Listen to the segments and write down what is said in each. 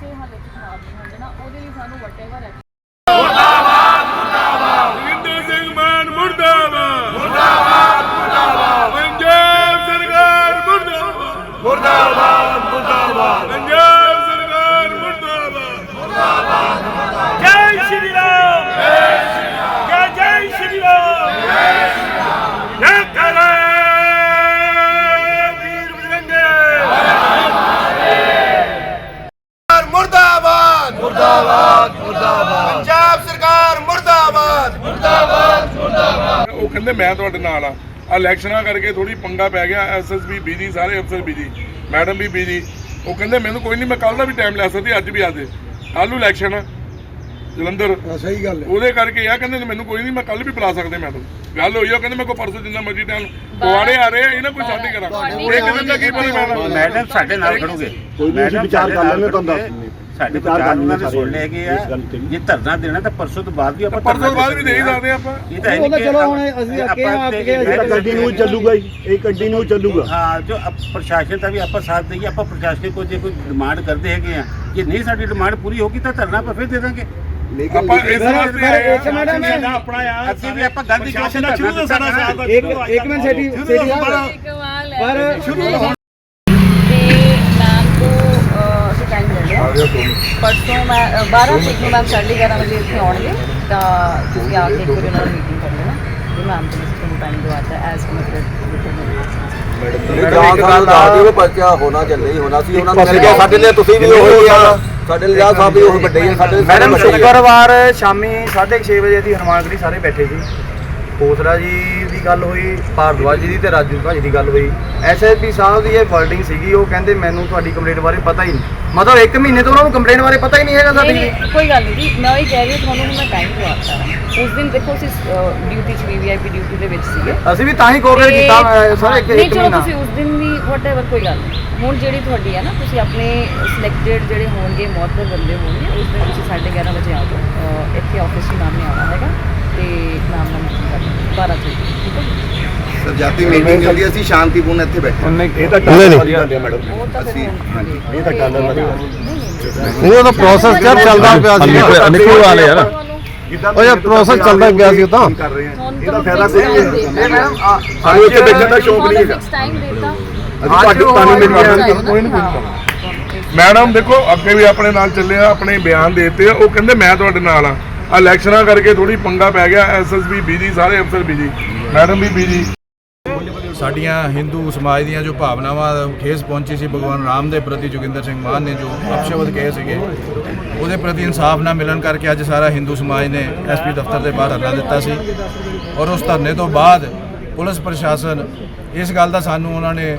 ਕਿਸੇ ਹਾਲਤ 'ਚ ਖਰਾਬ ਨਹੀਂ ਹੁੰਦੇ ਨਾ ਉਹਦੇ ਲਈ ਸਾਨੂੰ ਵਟੇਵਰ ਹੈ ਜਿੰਦਰ ਸਿੰਘ ਮਾਨ ਮੁਰਦਾਬਾਦ ਮੁਰਦਾਬਾਦ ਮੁਰਦਾਬਾਦ ਪੰਜਾਬ ਸਰਕਾਰ ਮੁਰਦਾਬਾਦ ਮੁਰਦਾਬਾਦ ਮੁਰਦਾਬਾਦ ਪੰਜਾਬ ਸਰਕਾਰ ਮੁਰਦਾਬਾਦ ਜੈ ਸ਼੍ਰੀ ਰਾਮ ਜੈ ਜੈ ਸ਼੍ਰੀ ਰਾਮ ਜੈ ਕਰੇ ਵੀਰ ਬਜਰੰਗੇ ਮੁਰਦਾਬਾਦ ਮੁਰਦਾਬਾਦ ਮੁਰਦਾਬਾਦ ਪੰਜਾਬ ਸਰਕਾਰ ਮੁਰਦਾਬਾਦ ਉਹ ਕਹਿੰਦੇ ਮੈਂ ਤੁਹਾਡੇ ਨਾਲ ਆ। ਇਲੈਕਸ਼ਨਾਂ ਕਰਕੇ ਥੋੜੀ ਪੰਗਾ ਪੈ ਗਿਆ ਐਸਐਸਬੀ ਬੀਜੀ ਸਾਰੇ ਅਫਸਰ ਬੀਜੀ ਮੈਡਮ ਵੀ ਬੀਜੀ ਉਹ ਕਹਿੰਦੇ ਮੈਨੂੰ ਕੋਈ ਨਹੀਂ ਮੈਂ ਕੱਲ ਦਾ ਵੀ ਟਾਈਮ ਲੈ ਸਕਦੀ ਅੱਜ ਵੀ ਆ ਦੇ ਕੱਲ੍ਹ ਨੂੰ ਇਲੈਕਸ਼ਨ ਆ ਜਲੰਧਰ। ਸਹੀ ਗੱਲ ਉਹਦੇ ਕਰਕੇ ਆ ਕਹਿੰਦੇ ਮੈਨੂੰ ਕੋਈ ਨਹੀਂ ਮੈਂ ਕੱਲ ਵੀ ਬੁਲਾ ਸਕਦੇ ਮੈਡਮ। ਗੱਲ ਹੋਈ ਉਹ ਕਹਿੰਦੇ ਮੇਰੇ ਕੋਲ ਪਰਸੋਂ ਜਿੰਨਾ ਮਰਜ਼ੀ ਟਾਈਮ ਕੁਆੜੇ ਆ ਰਹੇ ਇਹਨਾਂ ਕੋਈ ਸਾਡੀ ਕਰਾਂ। ਇੱਕ ਦਿਨ ਦਾ ਕੀ ਪਤਾ ਮੈਡਮ? ਮੈਡਮ ਸਾਡੇ ਨਾਲ ਖੜੋਗੇ। ਕੋਈ ਨਹੀਂ, ਵਿਚਾਰ ਕਰ ਲੈਂਦੇ, ਤੁਹਾਨੂੰ। ਦੱਸ ਦਿੰਦੇ। ਸਾਡੇ ਵਿਚਾਰ ਵਿਚਾਰ ਕਰ ਉਹਨਾਂ ਨੇ ਸੁਣ ਲਏ ਕਿ ਆ। ਤੇ। ਜੇ ਧਰਨਾ ਦੇਣਾ ਤਾਂ ਪਰਸੋਂ ਤੋਂ ਬਾਅਦ ਵੀ ਆਪਾਂ ਪਰਸੋਂ ਧਰਨਾ ਬਾਅਦ ਵੀ ਦੇ ਹੀ ਸਕਦੇ ਆਪਾਂ। ਇਹ ਤਾਂ ਹੈ ਨਹੀਂ ਕਿ ਚਲੋ ਹੁਣ ਅਸੀਂ ਅੱਗੇ ਤੇ- ਅੱਗੇ ਇਹ ਤਾਂ ਕੰਟੀਨਿਊ ਚੱਲੂਗਾ ਹੀ ਇਹ ਕੰਟੀਨਿਊ ਚੱਲੂਗਾ। ਹਾਂ ਜੋ ਪ੍ਰਸ਼ਾਸਨ ਦਾ ਵੀ ਆਪਾਂ ਸਾਥ ਦੇਈਏ। ਆਪਾਂ ਪ੍ਰਸ਼ਾਸਨ ਕੋਲ ਜੇ ਕੋਈ ਡਿਮਾਂਡ ਕਰਦੇ ਹੈਗੇ ਆ। ਜੇ ਨਹੀਂ ਸਾਡੀ ਡਿਮਾਂਡ ਪੂਰੀ ਹੋਗੀ ਤਾਂ ਧਰਨਾ ਆਪਾਂ ਫਿਰ ਦੇ ਦਾਂਗੇ। ਆਪਾਂ ਇਸ ਵਾਸਤੇ ਆਏ ਇੱਕ ਮਿੰਟ ਮੈਂ ਆਪਣਾ ਆ। ਅਸੀਂ ਵੀ ਆਪਾਂ ਗਾਂਧੀ ਪ੍ਰਸ਼ਾਸਨ ਦਾ ਸ਼ੁਰੂ ਤੋਂ ਸਾਡਾ ਸਾਥ। ਇੱਕ ਇੱਕ ਮਿੰਟ ਸੇਠੀ ਸੇਠੀ ਪਰ ਹੈ ਪਰਸੋਂ ਮੈਂ ਅਹ, 12 ਤਰੀਕ ਨੂੰ ਮੈਮ 11:30 ਵਜੇ ਇੱਥੇ ਆਉਣਗੇ ਤਾਂ ਤੁਸੀਂ ਆ ਕੇ ਇੱਕ ਵਾਰੀ ਉਹਨਾਂ ਨਾਲ ਮੀਟਿੰਗ ਕਰ ਲੈਣਾ। ਤੇ ਮੈਮ ਤੋਂ ਤੁਹਾਨੂੰ ਟਾਈਮ ਦਵਾਤਾ ਐਸ ਕਮਿਟਡ ਜਾਂ ਸਾਨੂੰ ਦੱਸ ਦਿਓ ਬੱਚਾ ਹੋਣਾ ਚੱਲੇ ਹੀ ਹੋਣਾ ਸੀ ਉਹਨਾਂ ਨੂੰ ਕਹਿੰਦੇ ਸਾਡੇ ਲਈ ਤੁਸੀਂ ਵੀ ਉਹੀ ਆ ਸਾਡੇ ਲਈ ਆ ਸਾਹਿਬ ਵੀ ਉਹ ਵੱਡੇ ਹੀ ਆ, ਸਾਡੇ ਮੈਡਮ। ਸ਼ੁੱਕਰਵਾਰ ਸ਼ਾਮੀ 6:30 ਵਜੇ ਦੀ ਹਨੂਮਾਨਗੜੀ ਸਾਰੇ ਬੈਠੇ ਸੀ। ਖੋਸਰਾ ਜੀ ਦੀ ਗੱਲ ਹੋਈ ਭਾਰਦਵਾਜ ਜੀ ਦੀ ਤੇ ਰਾਜੂ ਭਾਜੀ ਦੀ ਗੱਲ ਹੋਈ। ਐਸਐਸਪੀ ਸਾਹਿਬ ਦੀ ਇਹ ਵਰਡਿੰਗ ਸੀਗੀ ਉਹ ਕਹਿੰਦੇ ਮੈਨੂੰ ਤੁਹਾਡੀ ਕੰਪਲੇਂਟ ਬਾਰੇ ਪਤਾ ਹੀ ਨਹੀਂ। ਮਤਲਬ 1 ਮਹੀਨੇ ਤੋਂ ਉਹਨਾਂ ਨੂੰ ਕੰਪਲੇਂਟ ਬਾਰੇ ਪਤਾ ਹੀ ਨਹੀਂ ਹੈਗਾ ਸਾਡੀ। ਨਹੀਂ ਕੋਈ ਗੱਲ ਨਹੀਂ ਜੀ ਮੈਂ ਉਹੀ ਕਹਿ ਰਹੀ ਹਾਂ ਤੁਹਾਨੂੰ ਹੁਣ ਮੈਂ ਟਾਈਮ ਦਵਾਤਾ ਉਸ ਦਿਨ ਦੇਖੋ ਅਸੀਂ ਡਿਊਟੀ 'ਚ ਵੀਵੀਆਈਪੀ ਡਿਊਟੀ ਦੇ ਵਿੱਚ ਸੀਗੇ। ਅਸੀਂ ਵੀ ਤਾਂ ਹੀ ਕੋਆਪਰੇਟ ਕੀਤਾ ਅਹ, ਸਰ ਇੱਕ ਨਹੀਂ ਇੱਕ ਚਲੋ ਮਹੀਨਾ। ਤੁਸੀਂ ਉਸ ਦਿਨ ਵੀ ਵਟਐਵਰ ਕੋਈ ਗੱਲ ਨਹੀਂ। ਹੁਣ ਜਿਹੜੀ ਤੁਹਾਡੀ ਹੈ ਨਾ ਤੁਸੀਂ ਆਪਣੇ ਸਿਲੈਕਟਡ ਜਿਹੜੇ ਹੋਣਗੇ ਮੌਤਬਰ ਬੰਦੇ ਹੋਣਗੇ ਉਸ ਦਿਨ ਤੁਸੀਂ 11:30 ਵਜੇ ਆ ਜਾਓ। ਅਹ, ਇੱਥੇ ਆਫਿਸ 'ਚ ਨਾਮ ਨਹੀਂ ਆਉਣਾ ਹੈਗਾ ਤੇ ਨਾਮ ਨਾਮ ਕਰ 12 ਤਰੀਕ ਠੀਕ ਹੈ ਸਰ ਜਾਤੀ ਮੀਟਿੰਗ ਹੁੰਦੀ ਅਸੀਂ ਸ਼ਾਂਤੀਪੂਰਨ ਇੱਥੇ ਬੈਠੇ ਇਹ ਤਾਂ ਟਾਈਮ ਵਾਲੀ ਗੱਲ ਹੈ ਮੈਡਮ। ਹੁਣ ਇਹ ਤਾਂ ਗੱਲ ਵਾਲੀ ਗੱਲ ਨਹੀਂ ਨਹੀਂ ਉਹਦਾ ਪ੍ਰੋਸੈਸ ਯਾਰ ਚੱਲਦਾ ਪਿਆ ਸੀ। ਨਿਕਲੂ ਵਾਲੇ ਯਾਰ ਉਹ ਯਾਰ process ਚੱਲਦਾ ਪਿਆ ਸੀ ਤਾਂ। ਇਹਦਾ ਫਾਇਦਾ ਕੋਈ ਨਹੀਂ। ਮੈਡਮ ਸਾਨੂੰ ਇੱਥੇ ਬੈਠਣ ਦਾ ਸ਼ੌਕ ਨਹੀਂ ਹੈਗਾ। ਟਾਈਮ ਦੇਤਾ। ਅਸੀਂ ਮਿਲ ਗਿਆ। ਕੋਈ ਨਹੀਂ ਕੋਈ ਮੈਡਮ ਦੇਖੋ ਅੱਗੇ ਵੀ ਆਪਣੇ ਨਾਲ ਚੱਲੇ ਆ ਆਪਣੇ ਬਿਆਨ ਦੇਤੇ ਆ। ਉਹ ਕਹਿੰਦੇ ਮੈਂ ਤੁਹਾਡੇ ਨਾਲ ਆ। ਇਲੈਕਸ਼ਨਾਂ ਕਰਕੇ ਥੋੜੀ ਪੰਗਾ ਪੈ ਗਿਆ। ਐਸਐਸਬੀ ਬੀਜੀ ਸਾਰੇ ਅਫਸਰ ਬੀਜੀ ਮੈਡਮ ਵੀ ਬੀਜੀ ਸਾਡੀਆਂ ਹਿੰਦੂ ਸਮਾਜ ਦੀਆਂ ਜੋ ਭਾਵਨਾਵਾਂ ਠੇਸ ਪਹੁੰਚੀ ਸੀ ਭਗਵਾਨ ਰਾਮ ਦੇ ਪ੍ਰਤੀ, ਜੋਗਿੰਦਰ ਸਿੰਘ ਮਾਨ ਨੇ ਜੋ ਅਪਸ਼ਬਦ ਕਹੇ ਸੀਗੇ, ਉਹਦੇ ਪ੍ਰਤੀ ਇਨਸਾਫ ਨਾ ਮਿਲਣ ਕਰਕੇ ਅੱਜ ਸਾਰਾ ਹਿੰਦੂ ਸਮਾਜ ਨੇ ਐਸਪੀ ਦਫ਼ਤਰ ਦੇ ਬਾਹਰ ਧਰਨਾ ਦਿੱਤਾ ਸੀ। ਔਰ ਉਸ ਧਰਨੇ ਤੋਂ ਬਾਅਦ ਪੁਲਿਸ ਪ੍ਰਸ਼ਾਸਨ ਇਸ ਗੱਲ ਦਾ ਸਾਨੂੰ ਉਹਨਾਂ ਨੇ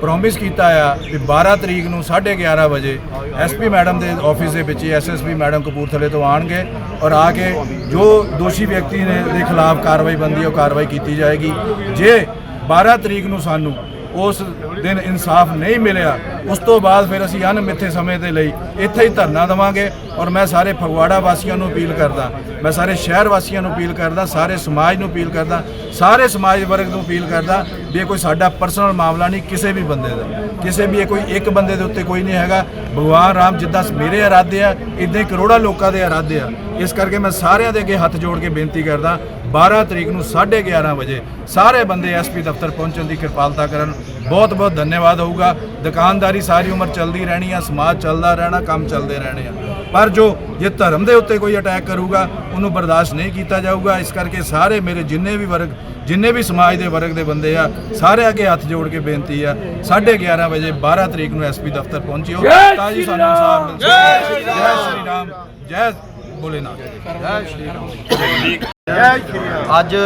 ਪ੍ਰੋਮਿਸ ਕੀਤਾ ਆ ਕਿ 12 ਤਰੀਕ ਨੂੰ 11:30 ਵਜੇ ਐਸਪੀ ਮੈਡਮ ਦੇ ਆਫਿਸ ਦੇ ਵਿੱਚ ਐਸਐਸਪੀ ਮੈਡਮ ਕਪੂਰਥਲੇ ਤੋਂ ਆਣਗੇ ਔਰ ਆ ਕੇ ਜੋ ਦੋਸ਼ੀ ਵਿਅਕਤੀ ਨੇ ਦੇ ਖਿਲਾਫ ਕਾਰਵਾਈ ਬੰਦੀ ਉਹ ਕਾਰਵਾਈ ਕੀਤੀ ਜਾਏਗੀ। ਜੇ 12 ਤਰੀਕ ਨੂੰ ਸਾਨੂੰ ਉਸ ਦਿਨ ਇਨਸਾਫ ਨਹੀਂ ਮਿਲਿਆ। ਉਸ ਤੋਂ ਬਾਅਦ ਫਿਰ ਅਸੀਂ ਅਣਮਿੱਥੇ ਸਮੇਂ ਦੇ ਲਈ ਇੱਥੇ ਹੀ ਧਰਨਾ ਦੇਵਾਂਗੇ ਔਰ ਮੈਂ ਸਾਰੇ ਫਗਵਾੜਾ ਵਾਸੀਆਂ ਨੂੰ ਅਪੀਲ ਕਰਦਾ, ਮੈਂ ਸਾਰੇ ਸ਼ਹਿਰ ਵਾਸੀਆਂ ਨੂੰ ਅਪੀਲ ਕਰਦਾ, ਸਾਰੇ ਸਮਾਜ ਨੂੰ ਅਪੀਲ ਕਰਦਾ, ਸਾਰੇ ਸਮਾਜ ਵਰਗ ਨੂੰ ਅਪੀਲ ਕਰਦਾ ਵੀ ਇਹ ਕੋਈ ਸਾਡਾ ਪਰਸਨਲ ਮਾਮਲਾ ਨਹੀਂ, ਕਿਸੇ ਵੀ ਬੰਦੇ ਦਾ। ਕਿਸੇ ਵੀ ਇਹ ਕੋਈ ਇੱਕ ਬੰਦੇ ਦੇ ਉੱਤੇ ਕੋਈ ਨਹੀਂ ਹੈਗਾ। ਭਗਵਾਨ ਰਾਮ ਜਿੱਦਾਂ ਮੇਰੇ ਇਰਾਦੇ ਆ, ਇਦਾਂ ਹੀ ਕਰੋੜਾਂ ਲੋਕਾਂ ਦੇ ਇਰਾਦੇ ਆ। ਇਸ ਕਰਕੇ ਮੈਂ ਸਾਰਿਆਂ ਦੇ ਅੱਗੇ ਹੱਥ ਜੋੜ ਕੇ ਬੇਨਤੀ ਕਰਦਾ 12 ਤਰੀਕ ਨੂੰ 11:30 ਵਜੇ ਸਾਰੇ ਬੰਦੇ ਐਸਪੀ ਦਫ਼ਤਰ ਪਹੁੰਚਣ ਦੀ ਕਿਰਪਾਲਤਾ ਕਰਨ। ਬਹੁਤ ਬਹੁਤ ਧੰਨਵਾਦ ਹੋਊਗਾ। ਦੁਕਾਨਦਾਰੀ ਸਾਰੀ ਉਮਰ ਚੱਲਦੀ ਰਹਿਣੀ ਆ ਸਮਾਜ ਚੱਲਦਾ ਰਹਿਣਾ ਕੰਮ ਚੱਲਦੇ ਰਹਿਣੇ ਆ। ਪਰ ਜੋ ਜੇ ਧਰਮ ਦੇ ਉੱਤੇ ਕੋਈ ਅਟੈਕ ਕਰੂਗਾ ਉਹਨੂੰ ਬਰਦਾਸ਼ਤ ਨਹੀਂ ਕੀਤਾ ਜਾਊਗਾ। ਇਸ ਕਰਕੇ ਸਾਰੇ ਮੇਰੇ ਜਿੰਨੇ ਵੀ ਵਰਗ ਜਿੰਨੇ ਵੀ ਸਮਾਜ ਦੇ ਵਰਗ ਦੇ ਬੰਦੇ ਆ ਸਾਰੇ ਅੱਗੇ ਹੱਥ ਜੋੜ ਕੇ ਬੇਨਤੀ ਆ 11:30 ਵਜੇ 12 ਤਰੀਕ ਨੂੰ ਐਸਪੀ ਦਫ਼ਤਰ ਪਹੁੰਚਿਓ। ਤਾਂ ਜੀ ਸਾਨੂੰ ਇਨਸਾਫ ਮਿਲ ਸਕੇ। ਜੈ ਸ਼੍ਰੀ ਰਾਮ। ਜੈ ਭੋਲੇਨਾਥ। ਜੈ ਸ਼੍ਰੀ ਰਾਮ। ਅੱਜ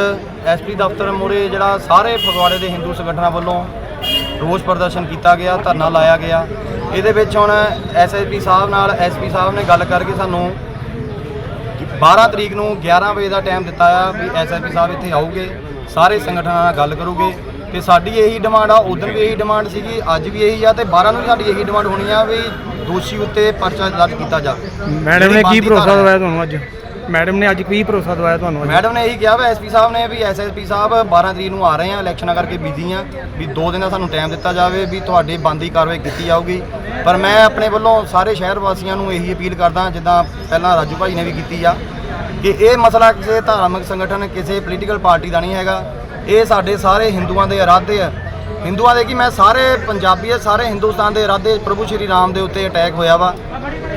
ਐਸਪੀ ਦਫ਼ਤਰ ਮੂਹਰੇ ਜਿਹੜਾ ਸਾਰੇ ਫਗਵਾੜੇ ਦੇ ਹਿੰਦੂ ਸੰਗਠਨਾਂ ਵੱਲੋਂ ਰੋਸ ਪ੍ਰਦਰਸ਼ਨ ਕੀਤਾ ਗਿਆ ਧਰਨਾ ਲਾਇਆ ਗਿਆ। ਇਹਦੇ ਵਿੱਚ ਹੁਣ ਐਸਐਸਪੀ ਸਾਹਿਬ ਨਾਲ ਐਸਪੀ ਸਾਹਿਬ ਨੇ ਗੱਲ ਕਰਕੇ ਸਾਨੂੰ 12 ਤਰੀਕ ਨੂੰ 11 ਵਜੇ ਦਾ ਟਾਈਮ ਦਿੱਤਾ ਆ ਵੀ ਐਸਐਸਪੀ ਸਾਹਿਬ ਇੱਥੇ ਆਉਗੇ ਸਾਰੇ ਸੰਗਠਨਾਂ ਨਾਲ ਗੱਲ ਕਰੂਗੇ ਤੇ ਸਾਡੀ ਇਹੀ ਡਿਮਾਂਡ ਆ ਉਦੋਂ ਵੀ ਇਹੀ ਡਿਮਾਂਡ ਸੀਗੀ ਅੱਜ ਵੀ ਇਹੀ ਆ ਤੇ 12 ਨੂੰ ਵੀ ਸਾਡੀ ਇਹੀ ਡਿਮਾਂਡ ਹੋਣੀ ਆ ਵੀ ਦੋਸ਼ੀ ਉੱਤੇ ਪਰਚਾ ਦਰਜ ਕੀਤਾ ਜਾਵੇ ਮੈਡਮ ਨੇ ਕੀ ਭਰੋਸਾ ਦਵਾਇਆ ਤੁਹਾਨੂੰ ਅੱਜ? ਮੈਡਮ ਨੇ ਅੱਜ ਕੀ ਭਰੋਸਾ ਦਵਾਇਆ ਤੁਹਾਨੂੰ ਅੱਜ? ਮੈਡਮ ਨੇ ਇਹੀ ਕਿਹਾ ਵਾ ਐਸਪੀ ਸਾਹਿਬ ਨੇ ਵੀ ਐਸਐਸਪੀ ਸਾਹਿਬ 12 ਤਰੀਕ ਨੂੰ ਆ ਰਹੇ ਆ, ਇਲੈਕਸ਼ਨਾਂ ਕਰਕੇ ਬਿਜ਼ੀ ਆ, ਵੀ 2 ਦਿਨ ਦਾ ਸਾਨੂੰ ਟਾਈਮ ਦਿੱਤਾ ਜਾਵੇ ਵੀ ਤੁਹਾਡੀ ਬੰਦੀ ਕਾਰਵਾਈ ਕੀਤੀ ਜਾਊਗੀ। ਪਰ ਮੈਂ ਆਪਣੇ ਵੱਲੋਂ ਸਾਰੇ ਸ਼ਹਿਰ ਵਾਸੀਆਂ ਨੂੰ ਇਹੀ ਅਪੀਲ ਕਰਦਾ, ਜਿੱਦਾਂ ਪਹਿਲਾਂ ਰਾਜੂ ਭਾਈ ਨੇ ਵੀ ਕੀਤੀ ਆ, ਕਿ ਇਹ ਮਸਲਾ ਕਿਸੇ ਧਾਰਮਿਕ ਸੰਗਠਨ, ਕਿਸੇ ਪੋਲੀਟੀਕਲ ਪਾਰਟੀ ਦਾ ਨਹੀਂ ਹੈਗਾ। ਇਹ ਸਾਡੇ ਸਾਰੇ ਹਿੰਦੂਆਂ ਦੇ ਇਰਾਦੇ ਆ। ਹਿੰਦੂਆਂ ਦੇ ਕੀ ਮੈਂ ਸਾਰੇ ਪੰਜਾਬੀ ਆ, ਸਾਰੇ ਹਿੰਦੁਸਤਾਨ ਦੇ ਇਰਾਦੇ, ਪ੍ਰਭੂ ਸ਼੍ਰੀ ਰਾਮ ਦੇ ਉੱਤੇ ਅਟੈਕ ਹੋਇਆ ਵਾ।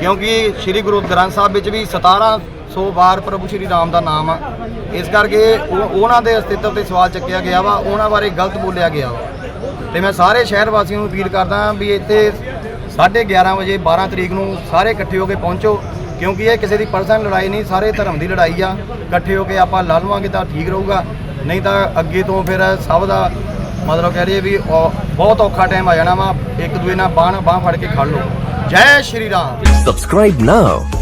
ਕਿਉਂਕਿ ਸ਼੍ਰੀ ਗੁਰੂ ਗ੍ਰੰਥ ਸਾਹਿਬ ਵਿੱਚ ਵੀ ਸੋ ਵਾਰ ਪ੍ਰਭੂ ਸ਼੍ਰੀ ਰਾਮ ਦਾ ਨਾਮ ਆ। ਇਸ ਕਰਕੇ ਉਹ- ਉਹਨਾਂ ਦੇ ਅਸਤਿਤਵ ਤੇ ਸਵਾਲ ਚੱਕਿਆ ਗਿਆ ਵਾ, ਉਹਨਾਂ ਬਾਰੇ ਗਲਤ ਬੋਲਿਆ ਗਿਆ ਵਾ। ਤੇ ਮੈਂ ਸਾਰੇ ਸ਼ਹਿਰ ਵਾਸੀਆਂ ਨੂੰ ਅਪੀਲ ਕਰਦਾ ਵੀ ਇੱਥੇ 11:30 ਵਜੇ 12 ਤਰੀਕ ਨੂੰ ਸਾਰੇ ਇਕੱਠੇ ਹੋ ਕੇ ਪਹੁੰਚੋ, ਕਿਉਂਕਿ ਇਹ ਕਿਸੇ ਦੀ ਪਰਸਨਲ ਲੜਾਈ ਨਹੀਂ, ਸਾਰੇ ਧਰਮ ਦੀ ਲੜਾਈ ਆ। ਇਕੱਠੇ ਹੋ ਕੇ ਆਪਾਂ ਲੜ ਲਵਾਂਗੇ ਤਾਂ ਠੀਕ ਰਹੂਗਾ, ਨਹੀਂ ਤਾਂ ਅੱਗੇ ਤੋਂ ਫਿਰ ਸਭ ਦਾ ਮਤਲਬ ਕਹਿ ਲਈਏ ਵੀ ਔ- ਬਹੁਤ ਔਖਾ ਟਾਈਮ ਆ ਜਾਣਾ ਵਾ। ਇੱਕ ਦੂਏ ਨਾਲ ਬਾਹ ਬਾਹ ਫੜ ਕੇ ਖੜ ਲਓ। ਜੈ ਸ਼੍ਰੀ ਰਾਮ। Subscribe now